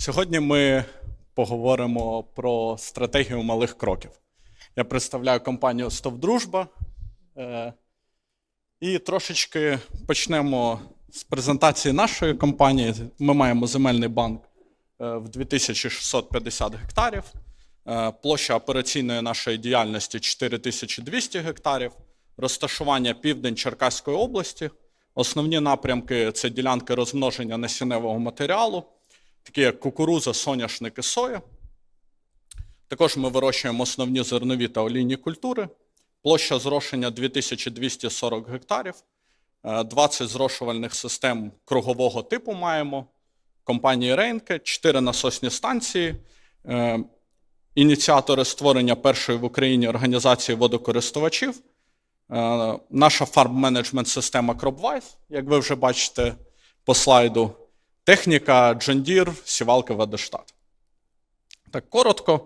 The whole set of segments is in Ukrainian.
Сьогодні ми поговоримо про стратегію малих кроків. Я представляю компанію Стовдружба. Е, І трошечки почнемо з презентації нашої компанії. Ми маємо земельний банк е, в 2650 гектарів. Е, Площа операційної нашої діяльності 4200 гектарів. Розташування південь Черкаської області. Основні напрямки це ділянки розмноження насінневого матеріалу, такі як кукуруза, соняшник і соя. Також ми вирощуємо основні зернові та олійні культури. Площа зрошення 2240 гектарів, Е, 20 зрошувальних систем кругового типу маємо. Компанії Рейнке, 4 насосні станції, е, ініціатори створення першої в Україні організації водокористувачів. Е, Наша фарм-менеджмент система CropWise, як ви вже бачите по слайду. Техніка John Deere, сівалка Ведештат. Так коротко.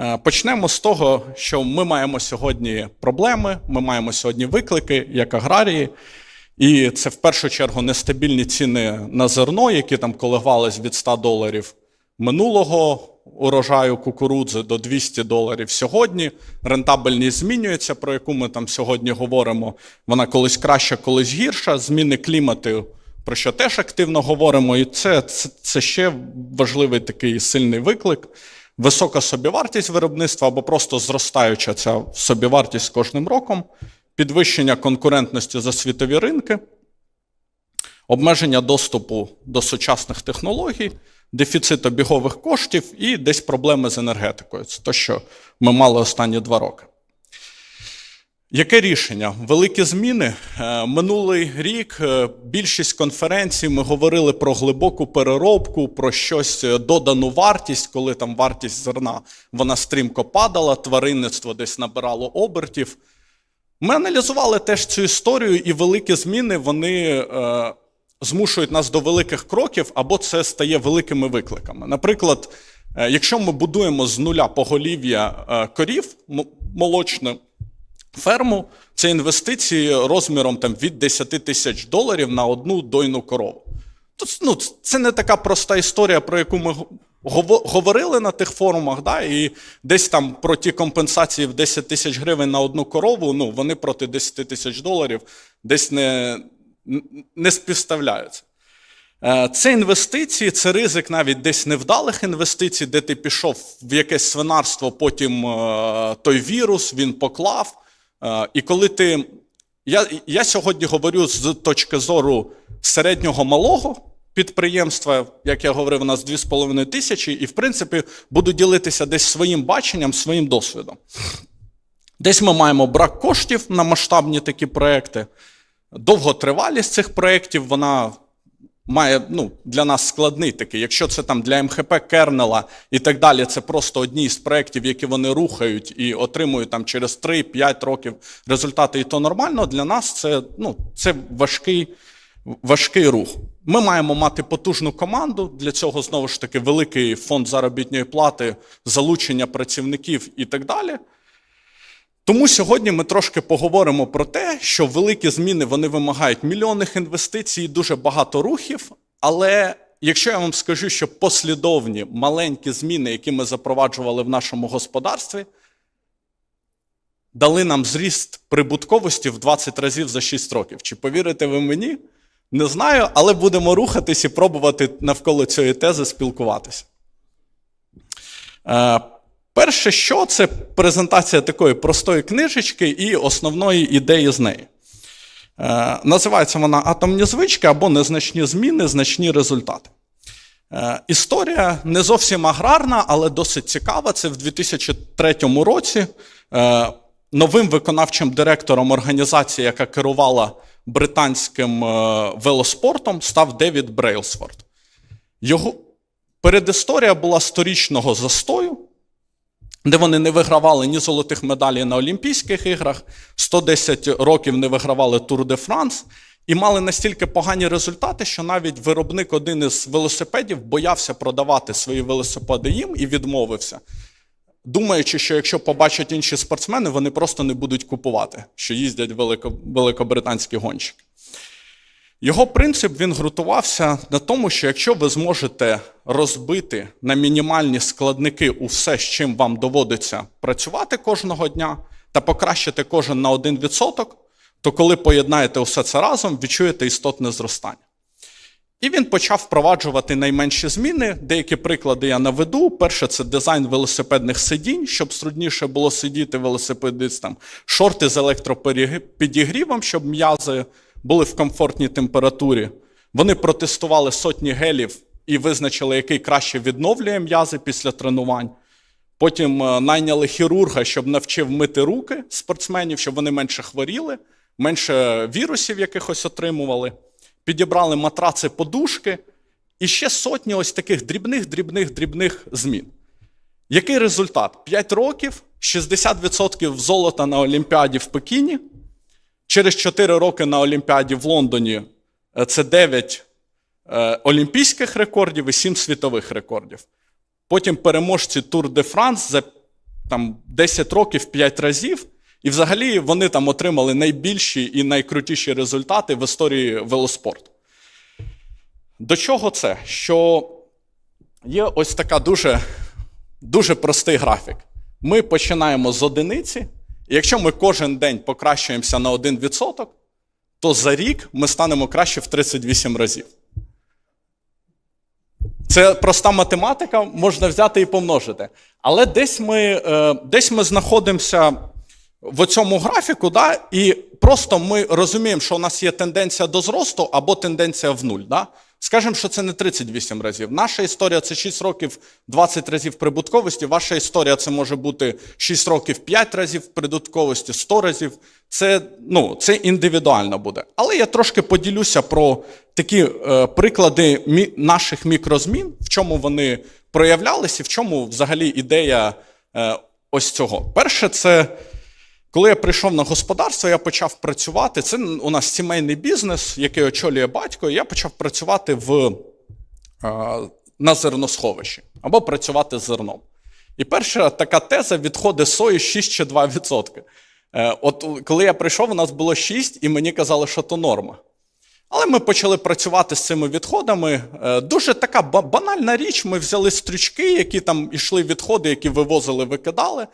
Е, Почнемо з того, що ми маємо сьогодні проблеми, ми маємо сьогодні виклики як аграрії. І це в першу чергу нестабільні ціни на зерно, які там коливались від 100 доларів минулого урожаю кукурудзи до 200 доларів сьогодні. Рентабельність змінюється, про яку ми там сьогодні говоримо. Вона колись краща, колись гірша. Зміни клімату, про що теж активно говоримо. І це, це, це ще важливий такий сильний виклик. Висока собівартість виробництва або просто зростаюча ця собівартість кожним роком, підвищення конкурентності за світові ринки, обмеження доступу до сучасних технологій, дефіцит обігових коштів і десь проблеми з енергетикою. Це те, що ми мали останні два роки. Яке рішення? Великі зміни. Е, Минулий рік е, більшість конференцій ми говорили про глибоку переробку, про щось е, додану вартість, коли там вартість зерна вона стрімко падала, тваринництво десь набирало обертів. Ми аналізували теж цю історію, і великі зміни вони змушують нас до великих кроків, або це стає великими викликами. Наприклад, якщо ми будуємо з нуля поголів'я корів молочне ферму, це інвестиції розміром там, від 10 тисяч доларів на одну дойну корову. Тут, ну, це не така проста історія, про яку ми го- говорили на тих форумах, да, і десь там про ті компенсації в 10 тисяч гривень на одну корову, ну, вони проти 10 тисяч доларів десь не, не співставляються. Е, Це інвестиції, це ризик навіть десь невдалих інвестицій, де ти пішов в якесь свинарство, потім е, той вірус, він поклав. Е, І коли ти. Я, я сьогодні говорю з точки зору середнього малого підприємства, як я говорив, у нас 2,5 тисячі, і в принципі буду ділитися десь своїм баченням, своїм досвідом. Десь ми маємо брак коштів на масштабні такі проекти. Довготривалість цих проєктів, вона має ну, для нас складний такий. Якщо це там для МХП Кернела і так далі, це просто одні з проєктів, які вони рухають і отримують там через 3-5 років результати, і то нормально. Для нас це, ну, це важкий, важкий рух. Ми маємо мати потужну команду. Для цього знову ж таки великий фонд заробітної плати, залучення працівників і так далі. Тому сьогодні ми трошки поговоримо про те, що великі зміни вони вимагають мільйонних інвестицій, дуже багато рухів. Але якщо я вам скажу, що послідовні маленькі зміни, які ми запроваджували в нашому господарстві, дали нам зріст прибутковості в 20 разів за 6 років. Чи повірите ви мені? Не знаю, але будемо рухатись і пробувати навколо цієї тези спілкуватися. Перше, що це презентація такої простої книжечки і основної ідеї з неї. Е, називається вона Атомні звички або незначні зміни, значні результати. Е, історія не зовсім аграрна, але досить цікава. Це в 2003 році е, новим виконавчим директором організації, яка керувала британським е, велоспортом, став Девід Брейлсфорд. Його передісторія була сторічного застою де вони не вигравали ні золотих медалей на Олімпійських іграх, 110 років не вигравали Тур де Франс, і мали настільки погані результати, що навіть виробник один із велосипедів боявся продавати свої велосипеди їм і відмовився, думаючи, що якщо побачать інші спортсмени, вони просто не будуть купувати, що їздять велико, великобританські гонщики. Його принцип він ґрунтувався на тому, що якщо ви зможете розбити на мінімальні складники усе, з чим вам доводиться працювати кожного дня, та покращити кожен на 1%, то коли поєднаєте усе це разом, відчуєте істотне зростання. І він почав впроваджувати найменші зміни. Деякі приклади я наведу. Перше це дизайн велосипедних сидінь, щоб трудніше було сидіти велосипедистам, шорти з електропідігрівом, щоб м'язи були в комфортній температурі. Вони протестували сотні гелів і визначили, який краще відновлює м'язи після тренувань. Потім е, найняли хірурга, щоб навчив мити руки спортсменів, щоб вони менше хворіли, менше вірусів якихось отримували. Підібрали матраци, подушки і ще сотні ось таких дрібних, дрібних, дрібних змін. Який результат? 5 років, 60% золота на Олімпіаді в Пекіні. Через 4 роки на Олімпіаді в Лондоні е, це 9 е, олімпійських рекордів і 7 світових рекордів. Потім переможці Тур де Франс за там, 10 років 5 разів. І взагалі вони там отримали найбільші і найкрутіші результати в історії велоспорту. До чого це? Що є ось така дуже, дуже простий графік. Ми починаємо з одиниці, якщо ми кожен день покращуємося на 1%, то за рік ми станемо краще в 38 разів. Це проста математика, можна взяти і помножити. Але десь ми, е, десь ми знаходимося в цьому графіку, да, і просто ми розуміємо, що у нас є тенденція до зросту або тенденція в нуль. Да? Скажемо, що це не 38 разів. Наша історія це 6 років 20 разів прибутковості. Ваша історія це може бути 6 років 5 разів прибутковості, 100 разів. Це, ну, це індивідуально буде. Але я трошки поділюся про такі е, приклади мі- наших мікрозмін, в чому вони проявлялися, і в чому взагалі ідея е, ось цього. Перше, це коли я прийшов на господарство, я почав працювати. Це у нас сімейний бізнес, який очолює батько. і Я почав працювати в, е, на зерносховищі або працювати з зерном. І перша така теза відходи сої 6 чи 2%. Е, От коли я прийшов, у нас було 6, і мені казали, що то норма. Але ми почали працювати з цими відходами. Е, Дуже така банальна річ. Ми взяли стрючки, які там йшли відходи, які вивозили, викидали.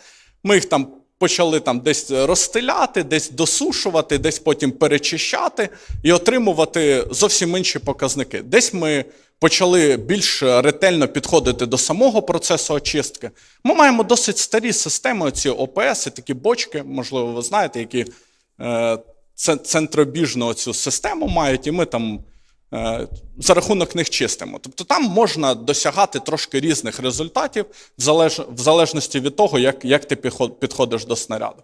Ми їх там почали там десь розстеляти, десь досушувати, десь потім перечищати і отримувати зовсім інші показники. Десь ми почали більш ретельно підходити до самого процесу очистки. Ми маємо досить старі системи, ці ОПС, і такі бочки, можливо, ви знаєте, які е, центробіжну цю систему мають, і ми там за рахунок них чистимо. Тобто там можна досягати трошки різних результатів в залежності від того, як, як ти підходиш до снаряду.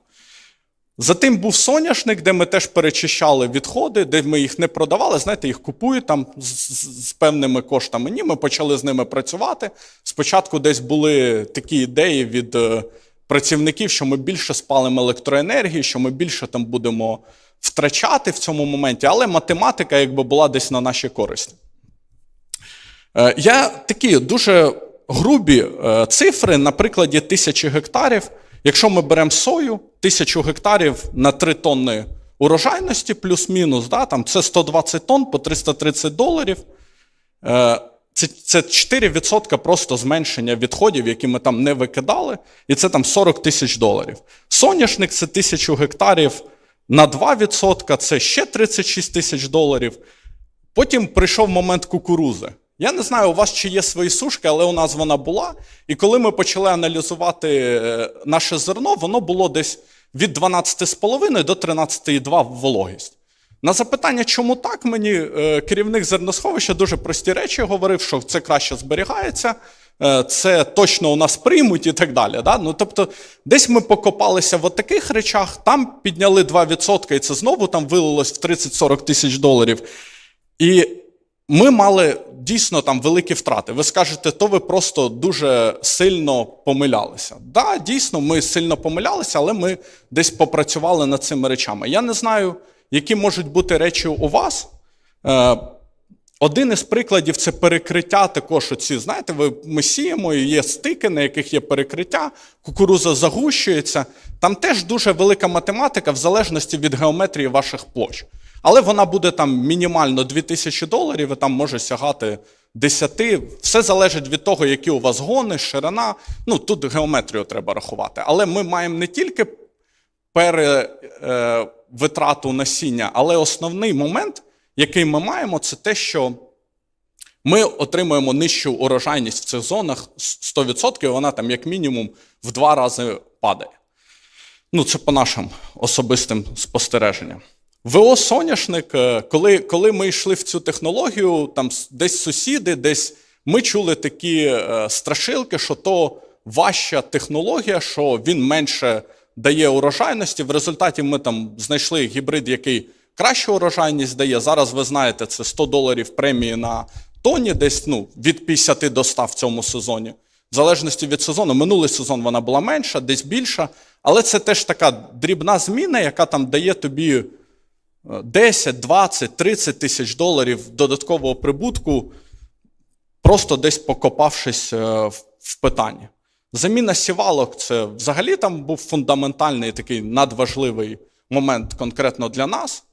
Затим був соняшник, де ми теж перечищали відходи, де ми їх не продавали, знаєте, їх купують там з, з, з певними коштами. Ні, ми почали з ними працювати. Спочатку десь були такі ідеї від е, працівників, що ми більше спалимо електроенергії, що ми більше там будемо втрачати в цьому моменті, але математика якби була десь на нашій користі. Е, Я такі дуже грубі е, цифри на прикладі тисячі гектарів. Якщо ми беремо сою, тисячу гектарів на 3 тонни урожайності, плюс-мінус, да, там це 120 тонн по 330 доларів. Е, Це, це 4% просто зменшення відходів, які ми там не викидали, і це там 40 тисяч доларів. Соняшник це тисячу гектарів на 2%, це ще 36 тисяч доларів. Потім прийшов момент кукурузи. Я не знаю, у вас чи є свої сушки, але у нас вона була. І коли ми почали аналізувати е, наше зерно, воно було десь від 12,5 до 13,2 вологість. На запитання, чому так, мені е, керівник зерносховища дуже прості речі говорив, що це краще зберігається, це точно у нас приймуть і так далі. Да? Ну, тобто, десь ми покопалися в таких речах, там підняли 2%, і це знову там вилилось в 30-40 тисяч доларів. І ми мали дійсно там великі втрати. Ви скажете, то ви просто дуже сильно помилялися. Так, да, дійсно, ми сильно помилялися, але ми десь попрацювали над цими речами. Я не знаю, які можуть бути речі у вас. Е, один із прикладів це перекриття також оці, знаєте, ви, ми сіємо, і є стики, на яких є перекриття, кукуруза загущується. Там теж дуже велика математика в залежності від геометрії ваших площ. Але вона буде там мінімально 2000 доларів, і там може сягати 10. Все залежить від того, які у вас гони, ширина. Ну тут геометрію треба рахувати. Але ми маємо не тільки перевитрату насіння, але основний момент, який ми маємо, це те, що ми отримуємо нижчу урожайність в цих зонах 100%, і вона там як мінімум в два рази падає. Ну, це по нашим особистим спостереженням. ВО соняшник, е, коли, коли ми йшли в цю технологію, там десь сусіди, десь ми чули такі е, страшилки, що то важча технологія, що він менше дає урожайності. В результаті ми там знайшли гібрид, який кращу урожайність дає. Зараз ви знаєте, це 100 доларів премії на тоні, десь ну, від 50 до 100 в цьому сезоні. В залежності від сезону, минулий сезон вона була менша, десь більша. Але це теж така дрібна зміна, яка там дає тобі е, 10, 20, 30 тисяч доларів додаткового прибутку, просто десь покопавшись е, в питанні. Заміна сівалок це взагалі там був фундаментальний такий надважливий момент конкретно для нас.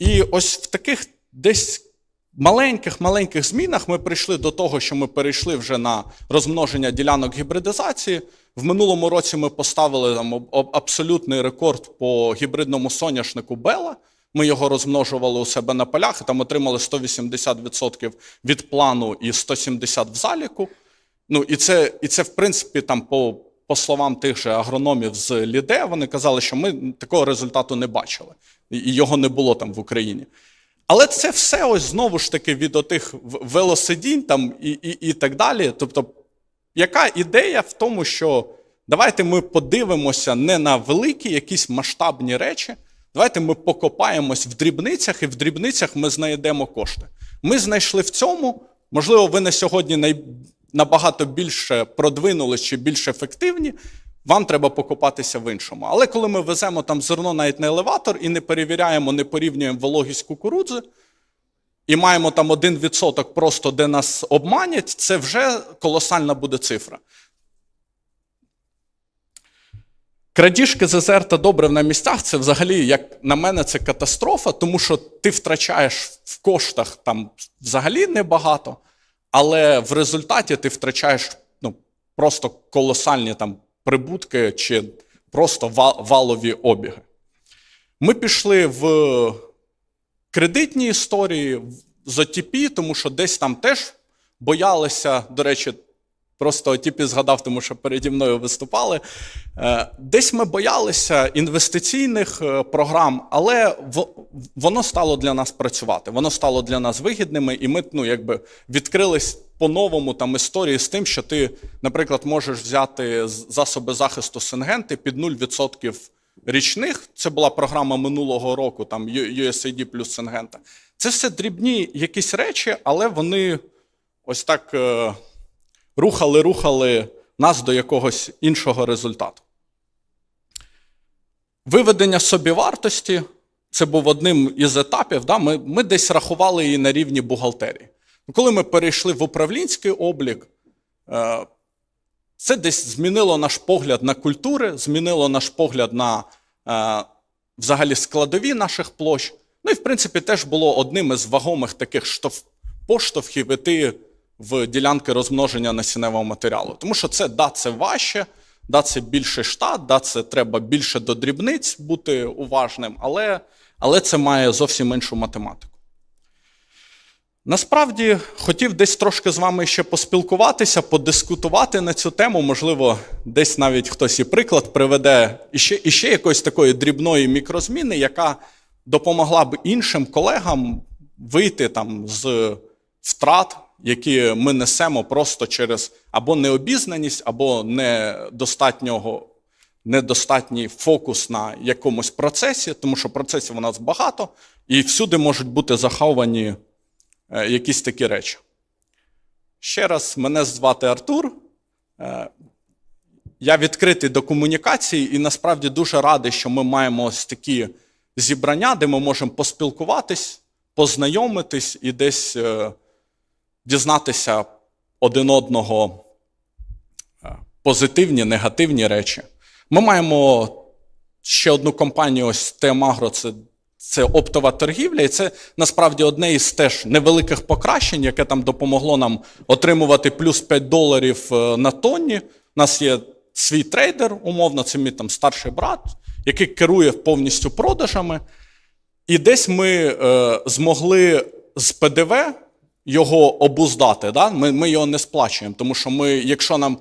І ось в таких десь маленьких-маленьких змінах ми прийшли до того, що ми перейшли вже на розмноження ділянок гібридизації. В минулому році ми поставили там абсолютний рекорд по гібридному соняшнику Бела. Ми його розмножували у себе на полях і там отримали 180% від плану і 170% в заліку. Ну і це, і це в принципі, там по, по словам тих же агрономів з Ліде, вони казали, що ми такого результату не бачили, і його не було там в Україні. Але це все ось знову ж таки від отих велосидінь там і, і, і так далі. Тобто, яка ідея в тому, що давайте ми подивимося не на великі якісь масштабні речі, давайте ми покопаємось в дрібницях, і в дрібницях ми знайдемо кошти. Ми знайшли в цьому, можливо, ви на сьогодні най... набагато більше продвинулись чи більш ефективні. Вам треба покопатися в іншому. Але коли ми веземо там зерно навіть на елеватор і не перевіряємо, не порівнюємо вологість кукурудзи, і маємо там 1% просто, де нас обманять, це вже колосальна буде цифра. Крадіжки ЗЗР та добрив на місцях це взагалі, як на мене, це катастрофа, тому що ти втрачаєш в коштах там взагалі небагато, але в результаті ти втрачаєш ну, просто колосальні там прибутки чи просто валові обіги. Ми пішли в кредитні історії з OTP, тому що десь там теж боялися, до речі, просто OTP згадав, тому що переді мною виступали. Е, Десь ми боялися інвестиційних е, програм, але воно стало для нас працювати. Воно стало для нас вигідними, і ми ну, якби відкрились по-новому там історії з тим, що ти, наприклад, можеш взяти засоби захисту Сингенти під 0% річних. Це була програма минулого року, там USAID плюс Сингента. Це все дрібні якісь речі, але вони ось так е, рухали, рухали нас до якогось іншого результату. Виведення собівартості це був одним із етапів. Да? Ми, ми десь рахували її на рівні бухгалтерії. Коли ми перейшли в управлінський облік, е, це десь змінило наш погляд на культури, змінило наш погляд на е, взагалі складові наших площ. Ну і в принципі теж було одним із вагомих таких штовх, поштовхів іти в ділянки розмноження насінневого матеріалу. Тому що це да, це важче, да, це більший штат, да, це треба більше до дрібниць бути уважним, але, але це має зовсім іншу математику. Насправді хотів десь трошки з вами ще поспілкуватися, подискутувати на цю тему. Можливо, десь навіть хтось і приклад приведе іще, іще якоїсь такої дрібної мікрозміни, яка допомогла б іншим колегам вийти там з втрат, які ми несемо просто через або необізнаність, або недостатнього, недостатній фокус на якомусь процесі, тому що процесів у нас багато, і всюди можуть бути заховані е, якісь такі речі. Ще раз, мене звати Артур. Е, Я відкритий до комунікації і насправді дуже радий, що ми маємо ось такі зібрання, де ми можемо поспілкуватись, познайомитись і десь е, дізнатися один одного е, позитивні, негативні речі. Ми маємо ще одну компанію, ось ТМ Агро, це це оптова торгівля, і це насправді одне із теж невеликих покращень, яке там допомогло нам отримувати плюс 5 доларів е, на тонні. У нас є свій трейдер, умовно, це мій там старший брат, який керує повністю продажами. І десь ми е, змогли з ПДВ його обуздати. Да? Ми, ми його не сплачуємо, тому що ми, якщо нам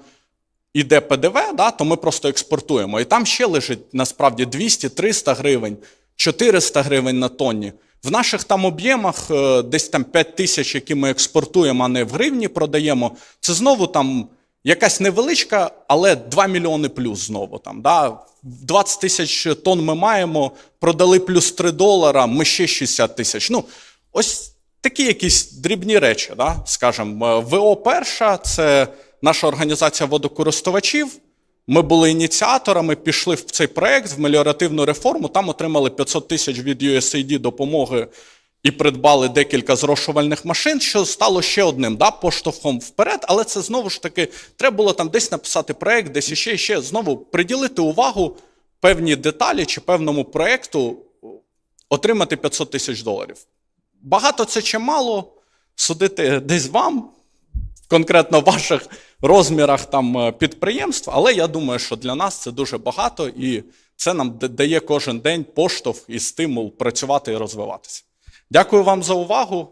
іде ПДВ, да, то ми просто експортуємо. І там ще лежить насправді 200-300 гривень, 400 гривень на тонні. В наших там об'ємах е, десь там 5 тисяч, які ми експортуємо, а не в гривні продаємо. Це знову там якась невеличка, але 2 мільйони плюс знову. Там, да. 20 тисяч тонн ми маємо, продали плюс 3 долара, ми ще 60 тисяч. Ну, ось такі якісь дрібні речі, да, скажімо. ВО перша це наша організація водокористувачів. Ми були ініціаторами, пішли в цей проект, в меліоративну реформу. Там отримали 500 тисяч від USAID допомоги і придбали декілька зрошувальних машин, що стало ще одним да, поштовхом вперед. Але це знову ж таки треба було там десь написати проект, десь іще, іще знову приділити увагу певній деталі чи певному проекту, отримати 500 тисяч доларів. Багато це чи мало, судити десь вам, конкретно в ваших розмірах там е, підприємств, але я думаю, що для нас це дуже багато, і це нам дає кожен день поштовх і стимул працювати і розвиватися. Дякую вам за увагу.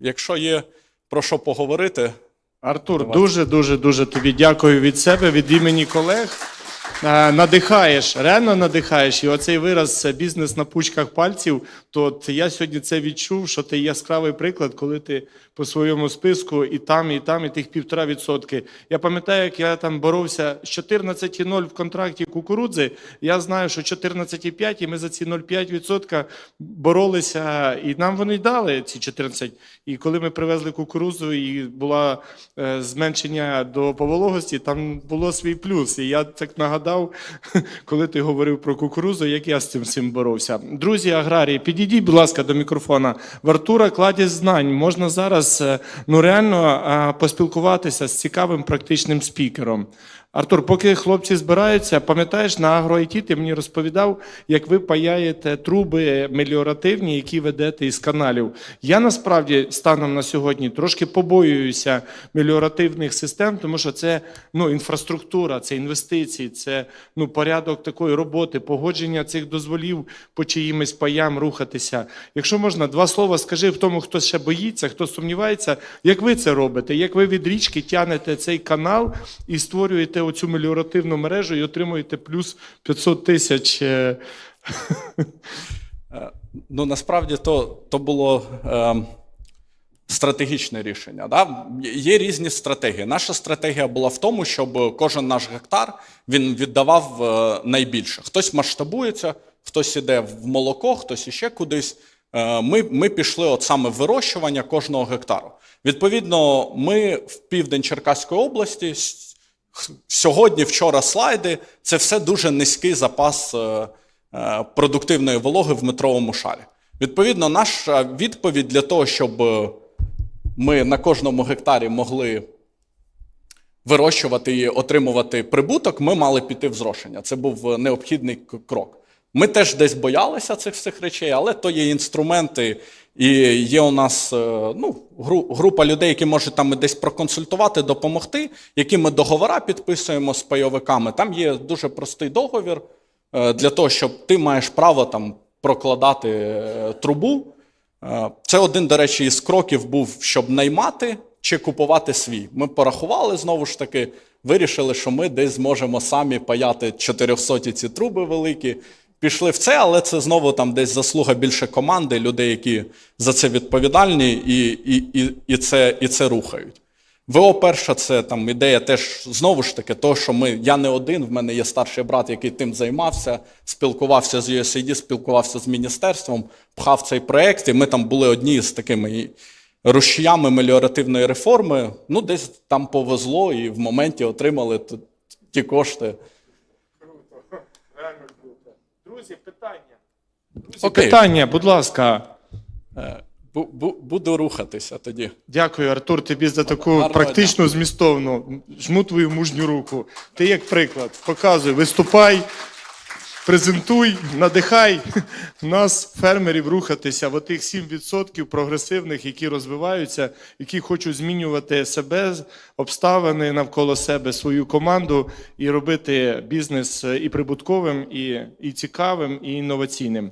Якщо є про що поговорити, Артур, дуже дуже дуже тобі дякую від себе, від імені колег. Е, Надихаєш, реально надихаєш. І оцей вираз бізнес на пучках пальців. То от я сьогодні це відчув, що ти яскравий приклад, коли ти по своєму списку і там, і там, і тих півтора відсотки. Я пам'ятаю, як я там боровся з 14,0 в контракті кукурудзи. Я знаю, що 14,5, і ми за ці 0,5% боролися, і нам вони дали ці 14. І коли ми привезли кукурудзу, і було е, зменшення до повологості, там було свій плюс. І я так нагадав, коли ти говорив про кукурудзу, як я з цим всім боровся. Друзі, аграрії, підійдіть, будь ласка, до мікрофона. В Артура кладість знань. Можна зараз е, ну реально е, поспілкуватися з цікавим практичним спікером. Артур, поки хлопці збираються, пам'ятаєш, на агроайті ти мені розповідав, як ви паяєте труби меліоративні, які ведете із каналів. Я насправді станом на сьогодні трошки побоююся меліоративних систем, тому що це ну, інфраструктура, це інвестиції, це ну, порядок такої роботи, погодження цих дозволів по чиїмось паям рухатися. Якщо можна, два слова скажи в тому, хто ще боїться, хто сумнівається, як ви це робите, як ви від річки тянете цей канал і створюєте оцю меліоративну мережу і отримуєте плюс 500 тисяч. е, Е, Ну, насправді то, то було е, стратегічне рішення. Да? Є різні стратегії. Наша стратегія була в тому, щоб кожен наш гектар він віддавав е, найбільше. Хтось масштабується, хтось іде в молоко, хтось іще кудись. Е, Ми, ми пішли от саме вирощування кожного гектару. Відповідно, ми в південь Черкаської області. Сьогодні, вчора слайди це все дуже низький запас е, е, продуктивної вологи в метровому шарі. Відповідно, наша відповідь для того, щоб е, ми на кожному гектарі могли вирощувати і отримувати прибуток, ми мали піти в зрошення. Це був необхідний крок. Ми теж десь боялися цих всіх речей, але то є інструменти, і є у нас е, ну, гру- група людей, які можуть там десь проконсультувати, допомогти, які ми договора підписуємо з пайовиками. Там є дуже простий договір е, для того, щоб ти маєш право там прокладати е, трубу. Це один, до речі, із кроків був, щоб наймати чи купувати свій. Ми порахували знову ж таки, вирішили, що ми десь зможемо самі паяти 400 ці труби великі. Пішли в це, але це знову там десь заслуга більше команди, людей, які за це відповідальні і, і, і, і, це, і це рухають. ВО перша це там ідея теж знову ж таки, того, що ми, я не один, в мене є старший брат, який тим займався, спілкувався з USAID, спілкувався з міністерством, пхав цей проект, і ми там були одні з такими рушіями меліоративної реформи. Ну, десь там повезло, і в моменті отримали ті кошти. Друзі, питання. Друзі, Окей. питання, будь ласка. Е, бу- бу- Буду рухатися тоді. Дякую, Артур, тобі за таку Гарного практичну, змістовну. Жму твою мужню руку. Ти як приклад, показуй, виступай. Презентуй, надихай нас, фермерів, рухатися в отих 7% прогресивних, які розвиваються, які хочуть змінювати себе, обставини навколо себе, свою команду і робити бізнес і прибутковим, і, і цікавим, і інноваційним.